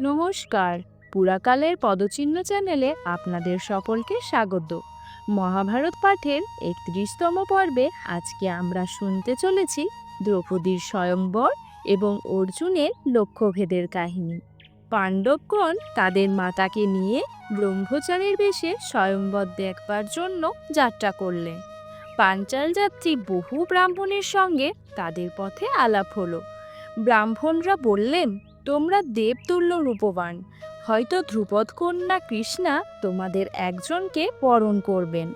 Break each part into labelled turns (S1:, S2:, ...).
S1: নমস্কার। পুরাকালের পদচিহ্ন চ্যানেলে আপনাদের সকলকে স্বাগত। মহাভারত পাঠের একত্রিশতম পর্বে আজকে আমরা শুনতে চলেছি দ্রৌপদীর স্বয়ংবর এবং অর্জুনের লক্ষ্যভেদের কাহিনী। পাণ্ডবগণ তাদের মাতাকে নিয়ে ব্রহ্মচারীর বেশে স্বয়ংবর দেখবার জন্য যাত্রা করলেন। পাঞ্চাল যাত্রী বহু ব্রাহ্মণের সঙ্গে তাদের পথে আলাপ হলো। ব্রাহ্মণরা বললেন তোমরা দেবতুল্য রূপবান। হয়তো ধ্রুপদ কন্যা কৃষ্ণা তোমাদের একজনকে বরণ করবেন।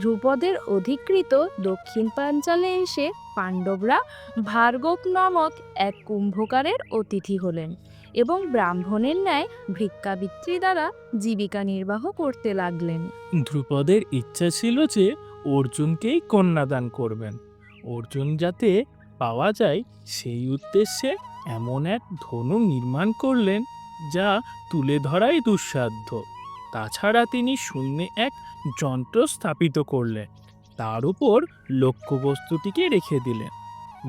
S1: ধ্রুপদের অধিকৃত দক্ষিণ পাঞ্চালে এসে পাণ্ডবরা ভার্গব নামক এক কুম্ভকারের অতিথি হলেন এবং ব্রাহ্মণের ন্যায় ভিক্ষাবৃত্তি দ্বারা জীবিকা নির্বাহ করতে লাগলেন।
S2: ধ্রুপদের ইচ্ছা ছিল যে অর্জুনকেই কন্যাদান করবেন। অর্জুন যাতে পাওয়া যায় সেই উদ্দেশ্যে এমন এক ধনু নির্মাণ করলেন যা তুলে ধরাই দুঃসাধ্য। তাছাড়া তিনি শূন্যে এক যন্ত্র স্থাপিত করলেন। তার উপর লক্ষ্যবস্তুটিকে রেখে দিলেন।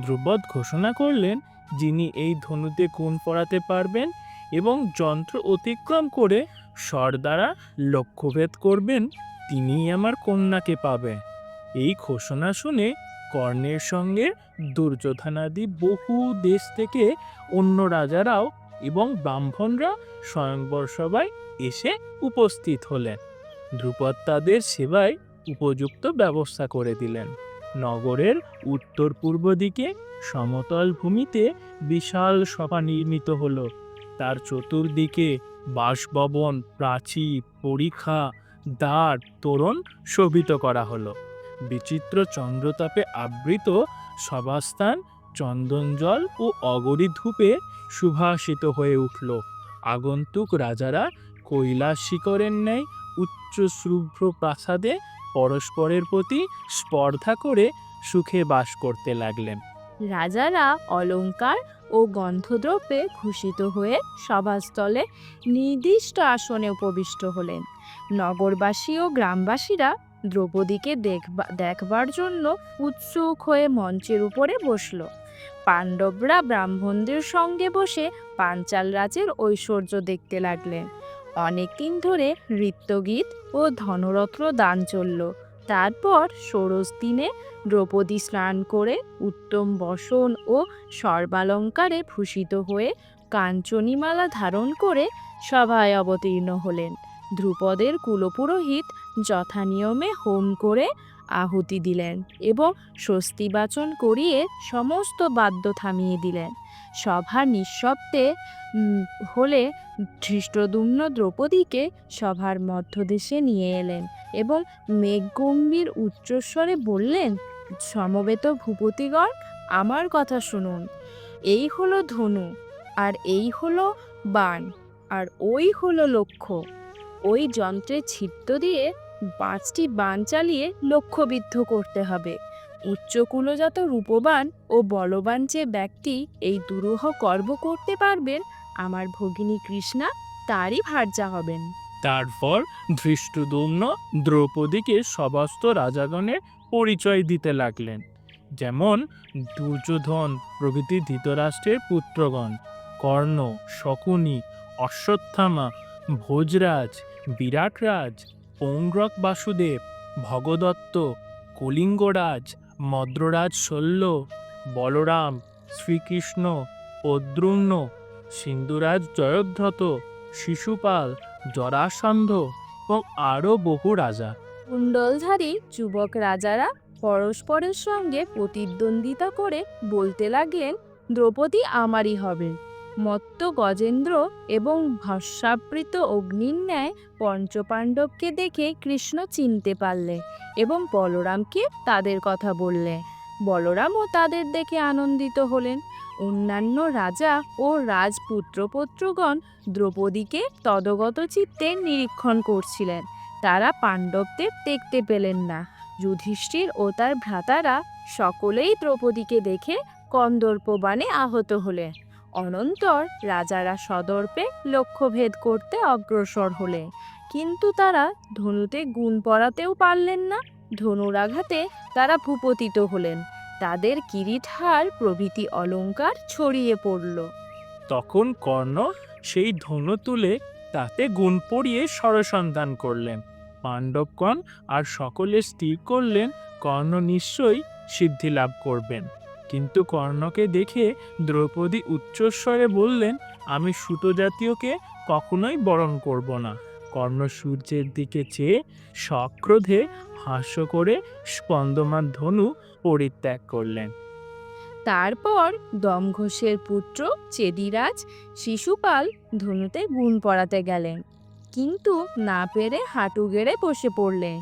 S2: ধ্রুপদ ঘোষণা করলেন যিনি এই ধনুতে গুণ পড়াতে পারবেন এবং যন্ত্র অতিক্রম করে স্বর দ্বারা লক্ষ্যভেদ করবেন, তিনিই আমার কন্যাকে পাবে এই ঘোষণা শুনে কর্ণের সঙ্গে দুর্যোধনাদি বহু দেশ থেকে অন্য রাজারাও এবং ব্রাহ্মণরা স্বয়ংবর সভায় এসে উপস্থিত হলেন। ধ্রুপদ তাদের সেবায় উপযুক্ত ব্যবস্থা করে দিলেন। নগরের উত্তর পূর্ব দিকে সমতল ভূমিতে বিশাল সভা নির্মিত হলো। তার চতুর্দিকে বাসভবন, প্রাচীর পরীক্ষা দ্বার, তোরণ শোভিত করা হলো। বিচিত্র চন্দ্রতাপে আবৃত সভাস্থান, চন্দনজল ও অগরি ধূপে সুভাষিত হয়ে উঠল। আগন্তুক রাজারা কৈলাস শিখরের ন্যায় উচ্চ শুভ্র প্রাসাদে পরস্পরের প্রতি স্পর্ধা করে সুখে বাস করতে লাগলেন।
S1: রাজারা অলংকার ও গন্ধদ্রব্যে ভূষিত হয়ে সভাস্থলে নির্দিষ্ট আসনে উপবিষ্ট হলেন। নগরবাসী ও গ্রামবাসীরা দ্রৌপদীকে দেখবা, দেখবার জন্য উৎসুক হয়ে মঞ্চের উপরে বসল। পাণ্ডবরা ব্রাহ্মণদের সঙ্গে বসে পাঞ্চাল রাজের ঐশ্বর্য দেখতে লাগলেন। অনেক দিন ধরে নৃত্যগীত ও ধনরত্ন দান চলল। তারপর ষোড়শ দিনে দ্রৌপদী স্নান করে উত্তম বসন ও সর্বালঙ্কারে ভূষিত হয়ে কাঞ্চনীমালা ধারণ করে সভায় অবতীর্ণ হলেন। ধ্রুপদের কুলপুরোহিত যথানিয়মে হোম করে আহুতি দিলেন এবং স্বস্তিবাচন করিয়ে সমস্ত বাদ্য থামিয়ে দিলেন। সভা নিঃশব্দে হলে ধৃষ্টদুম্ন দ্রৌপদীকে সভার মধ্যদেশে নিয়ে এলেন এবং মেঘগম্ভীর উচ্চস্বরে বললেন, সমবেত ভূপতিগণ, আমার কথা শুনুন। এই হলো ধনু, আর এই হলো বাণ, আর ওই হলো লক্ষ্য। ওই যন্ত্রে ছিদ্র দিয়ে পাঁচটি বান চালিয়ে লক্ষ্যবিদ্ধ করতে হবে। উচ্চকুলজাত রূপবান ও বলবান যে ব্যক্তি এই দুরূহ কর্ম করতে পারবেন, আমার ভগিনী কৃষ্ণা তারই ভার্যা হবেন।
S2: তারপর ধৃষ্টদুম্ন দ্রৌপদীকে সমস্ত রাজাগণের পরিচয় দিতে লাগলেন। যেমন দুর্যোধন প্রভৃতি ধৃতরাষ্ট্রের পুত্রগণ, কর্ণ, শকুনি, অশ্বত্থামা, ভোজরাজ বিরাটরাজ পৌণ্ড্রক বাসুদেব, ভগদত্ত, কলিঙ্গরাজ, মদ্ররাজ শল্য বলরাম, শ্রীকৃষ্ণ পদ্রুণ্য সিন্ধুরাজ জয়দ্রথ শিশুপাল, জরাসন্ধ এবং আরও বহু রাজা।
S1: কুণ্ডলধারী যুবক রাজারা পরস্পরের সঙ্গে প্রতিদ্বন্দ্বিতা করে বলতে লাগলেন, দ্রৌপদী আমারই হবে। মত্ত গজেন্দ্র এবং ভস্মাবৃত অগ্নির ন্যায় পঞ্চপাণ্ডবকে দেখে কৃষ্ণ চিনতে পারলে এবং বলরামকে তাদের কথা বললে। বলরামও তাদের দেখে আনন্দিত হলেন। অন্যান্য রাজা ও রাজপুত্রপত্রগণ দ্রৌপদীকে তদগত চিত্তে নিরীক্ষণ করছিলেন। তারা পাণ্ডবদের দেখতে পেলেন না। যুধিষ্ঠির ও তার ভ্রাতারা সকলেই দ্রৌপদীকে দেখে কন্দর্পবাণে আহত হলেন। অনন্তর রাজারা সদর্পে লক্ষ্যভেদ করতে অগ্রসর হলে। কিন্তু তারা ধনুতে গুণ পড়াতেও পারলেন না ধনুর আঘাতে তারা ভূপতিত হলেন। তাদের কিরিটহার প্রভৃতি অলংকার ছড়িয়ে পড়ল।
S2: তখন কর্ণ সেই ধনু তুলে তাতে গুণ পড়িয়ে সরসন্ধান করলেন। পাণ্ডবগণ আর সকলে স্থির করলেন, কর্ণ নিশ্চয়ই সিদ্ধি লাভ করবেন। কিন্তু কর্ণকে দেখে দ্রৌপদী উচ্চস্বরে বললেন, আমি সুত জাতীয়কে কখনোই বরণ করব না। কর্ণ সূর্যের দিকে চেয়ে সক্রোধে হাস্য করে স্পন্দমান ধনু পরিত্যাগ করলেন।
S1: তারপর দমঘোষের পুত্র চেদিরাজ শিশুপাল ধনুতে গুণ পড়াতে গেলেন, কিন্তু না পেরে হাঁটু গেড়ে বসে পড়লেন।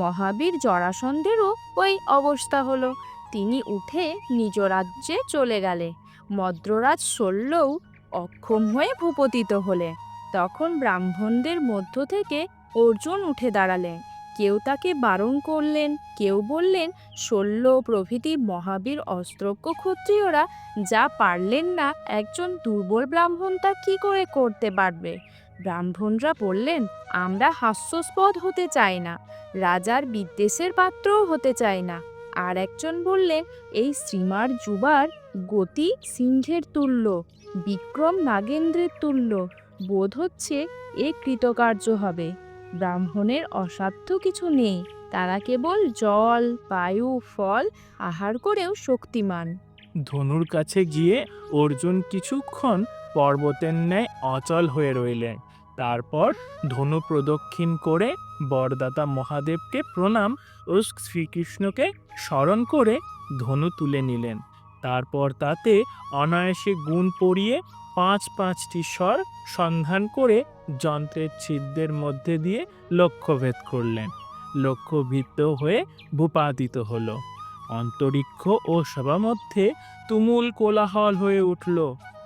S1: মহাবীর জরাসন্ধেরও ওই অবস্থা হলো। তিনি উঠে নিজ রাজ্যে চলে গেলে। মদ্ররাজ শল্যও অক্ষম হয়ে ভূপতিত হলে। তখন ব্রাহ্মণদের মধ্য থেকে অর্জুন উঠে দাঁড়ালেন। কেউ তাকে বারণ করলেন, কেউ বললেন শল্য প্রভৃতি মহাবীর অস্ত্রজ্ঞ ক্ষত্রিয়রা যা পারলেন না, একজন দুর্বল ব্রাহ্মণ তা কী করে করতে পারবে? ব্রাহ্মণরা বললেন, আমরা হাস্যস্পদ হতে চাই না। রাজার বিদ্বেষের পাত্রও হতে চাই না। আর একজন বললেন, এই শ্রীমার যুবার গতি সিংহের তুল্য, বিক্রম নাগেন্দ্রের তুল্য, বোধ হচ্ছে এ কৃতকার্য হবে। ব্রাহ্মণের অসাধ্য কিছু নেই, তারা কেবল জল, বায়ু, ফল আহার করেও শক্তিমান।
S2: ধনুর কাছে গিয়ে অর্জুন কিছুক্ষণ পর্বতের ন্যায় অচল হয়ে রইলেন। তারপর ধনু প্রদক্ষিণ করে বরদাতা মহাদেবকে প্রণাম ও শ্রীকৃষ্ণকে স্মরণ করে ধনু তুলে নিলেন। তারপর তাতে অনায়াসে গুণ পরিয়ে পাঁচ পাঁচটি স্বর সন্ধান করে যন্ত্রের ছিদ্রের মধ্যে দিয়ে লক্ষ্যভেদ করলেন। লক্ষ্যভিত্ত হয়ে ভূপাতিত হলো। অন্তরিক্ষ ও সভা মধ্যে তুমুল কোলাহল হয়ে উঠল।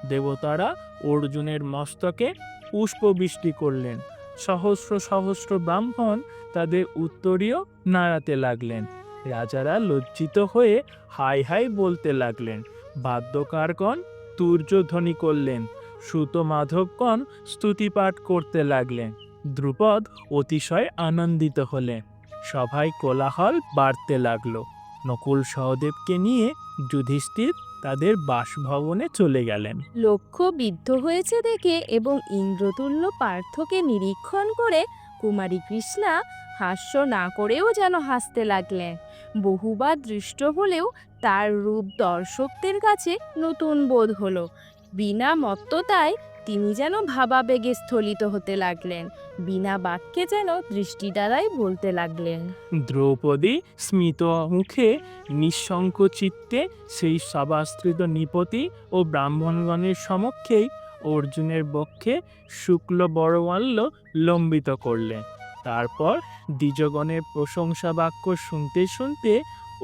S2: দেবতারা অর্জুনের মস্তকে পুষ্পবৃষ্টি করলেন। সহস্র সহস্র ব্রাহ্মণ তাদের উত্তরীয় নাড়াতে লাগলেন। রাজারা লজ্জিত হয়ে হাই হাই বলতে লাগলেন, বাদ্যকারগণ তুর্যধ্বনি করলেন সুত মাধবগণ স্তুতিপাঠ করতে লাগলেন। ধ্রুপদ অতিশয় আনন্দিত হলেন। সভায় কোলাহল বাড়তে লাগল। নকুল সহদেবকে নিয়ে যুধিষ্ঠির তাদের বাসভবনে চলে গেলেন।
S1: লক্ষ্য বিদ্ধ হয়েছে দেখে এবং ইন্দ্রতুল্য পার্থকে নিরীক্ষণ করে কুমারী কৃষ্ণা হাস্য না করেও যেন হাসতে লাগলেন। বহুবার দৃষ্ট হলেও তার রূপ দর্শকদের কাছে নতুন বোধ হলো। বিনা মত্ততায় তিনি যেন ভাবাবেগে স্থলিত হতে লাগলেন, বিনা বাক্যে যেন দৃষ্টি দ্বারাই বলতে লাগলেন।
S2: দ্রৌপদী স্মিত মুখে নিঃশঙ্ক চিত্তে সেই সভাস্ত্রিত নিপতি ও ব্রাহ্মণগণের সমক্ষেই অর্জুনের বক্ষে শুক্ল বড়মাল্য লম্বিত করলেন। তারপর দ্বিজগণের প্রশংসা বাক্য শুনতে শুনতে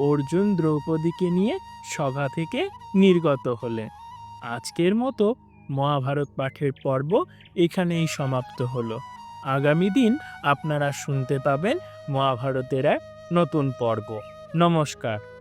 S2: অর্জুন দ্রৌপদীকে নিয়ে সভা থেকে নির্গত হলেন। আজকের মতো মহাভারত পাঠের পর্ব এখানেই সমাপ্ত হলো। আগামী দিন আপনারা শুনতে পাবেন মহাভারতের এক নতুন পর্ব। নমস্কার।